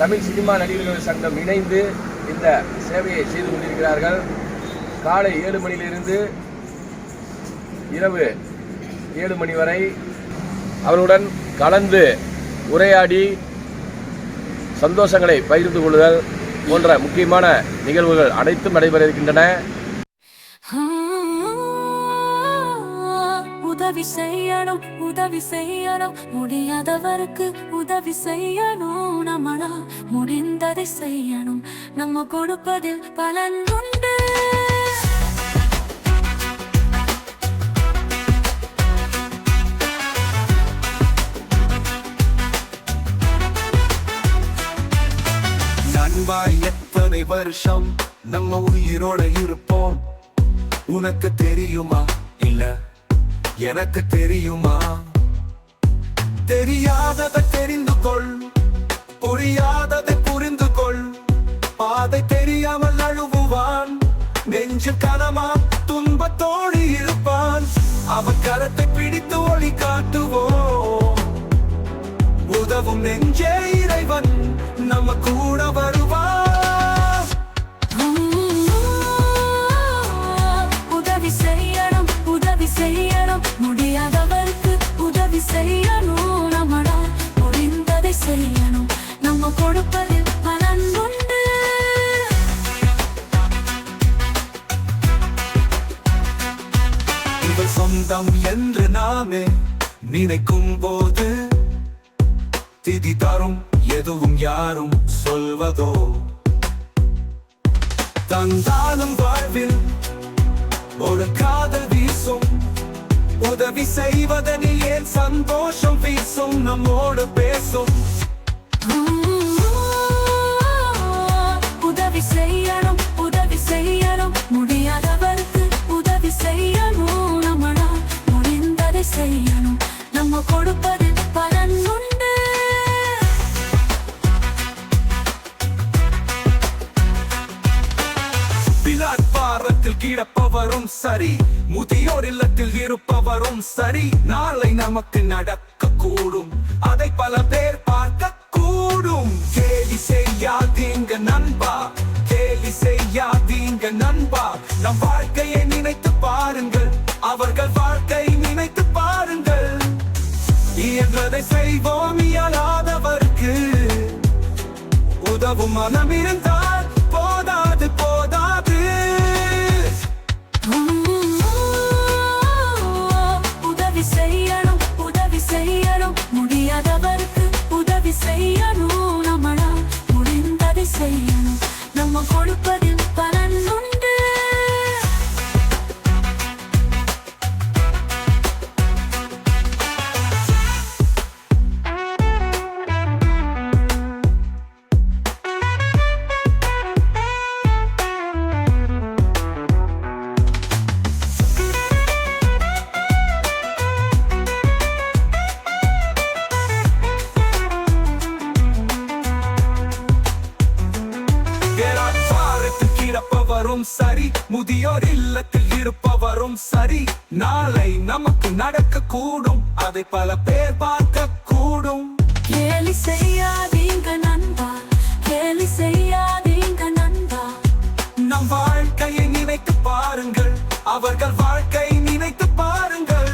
Tamil cinema நடிகர்கள் சங்கம் இணைந்து இந்த சேவையை செய்து கொண்டிருக்கிறார்கள். காலை ஏழு மணியிலிருந்து இரவு ஏழு மணி வரை அவருடன் கலந்து உரையாடி சந்தோஷங்களை பகிர்ந்து கொள்ளுதல் போன்ற முக்கியமான நிகழ்வுகள் அனைத்தும் நடைபெற இருக்கின்றன. உதவி செய்யணும் உதவி செய்யணும். முடியாதவருக்கு உதவி செய்யணும் நம்மளா. முடிந்ததை செய்யணும். நம்ம கொடுப்பதில் பலன் உண்டு. நண்பாய் எத்தனை வருஷம் நம்ம உயிரோட இருப்போம்? உனக்கு தெரியுமா? இல்ல. எனக்கு தெரியுமா? தெரியாததை தெரிந்து கொள். புரியாததை புரிந்து கொள். பாதை தெரியாமல் அழுவுவான். நெஞ்சு கனமா துன்பத்தோடு இருப்பான். அவன் கரத்தை கொடுப்பதில் பலன் உண்டு இவள் சொந்தம் என்று நாமே நினைக்கும் போது திதி தரும் எதுவும் யாரும் சொல்வதோ? தந்தாலும் வாழ்வில் ஒரு காதல் வீசும். உதவி செய்வதனில் ஏன் சந்தோஷம் வீசும்? நம்மோடு பேசும். உதவி செய்யணும் உதவி செய்யணும். முடியாதவருக்கு உதவி செய்யணும். நம்மளா முடிந்ததை செய்யணும். நம்ம கொடுப்பது பலன் உண்டு. பிளாட்பாரத்தில் கிடப்பவரும் சரி. முதியோர் இல்லத்தில் இருப்பவரும் சரி. நாளை நமக்கு நடக்க கூடும் அதை பல பேர் பார்க்க கூடும். கேலி செய்யாதீங்க நண்பா. கேலி செய்யாதீங்க நண்பா. நம் வாழ்க்கையை நினைத்து பாருங்கள். அவர்கள் வாழ்க்கை நினைத்து பாருங்கள். இயன்றதை செய்வோம் இயலாதவர்க்கு. உதவும் மனம் இருந்தால் கிடப்பவரும் சரி. முதியோர் இல்லத்தில் இருப்பவரும் சரி. நாளை நமக்கு நடக்க கூடும் அதை பல பேர் பார்க்க கூடும் கேலி செய்யாதீங்க நண்பா. கேலி செய்யாதீங்க நண்பா. நம் வாழ்க்கையை நினைத்து பாருங்கள். அவர்கள் வாழ்க்கை நினைத்து பாருங்கள்.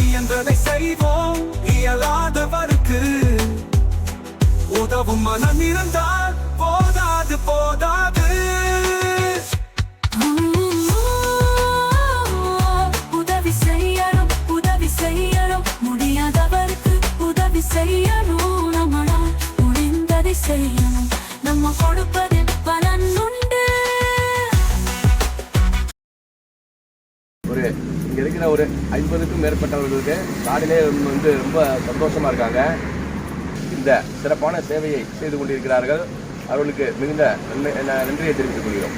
இயன்றதை செய்வோம். இயலாதவருக்கு உதவும் மனம் இருந்தால் போதாது போதாது. செய்யணும் நம்மளால் முடிந்ததை செய்யணும் நம்ம கொடுப்பதில் பலன் உண்டு ஒரு இங்க இருக்கிற ஒரு ஐம்பதுக்கும் மேற்பட்டவர்களுக்கு காலையிலே வந்து ரொம்ப சந்தோஷமா இருக்காங்க. இந்த சிறப்பான சேவையை செய்து கொண்டிருக்கிறார்கள். அவர்களுக்கு மிகுந்த நன்மை நன்றியை தெரிவித்துக் கொள்கிறோம்.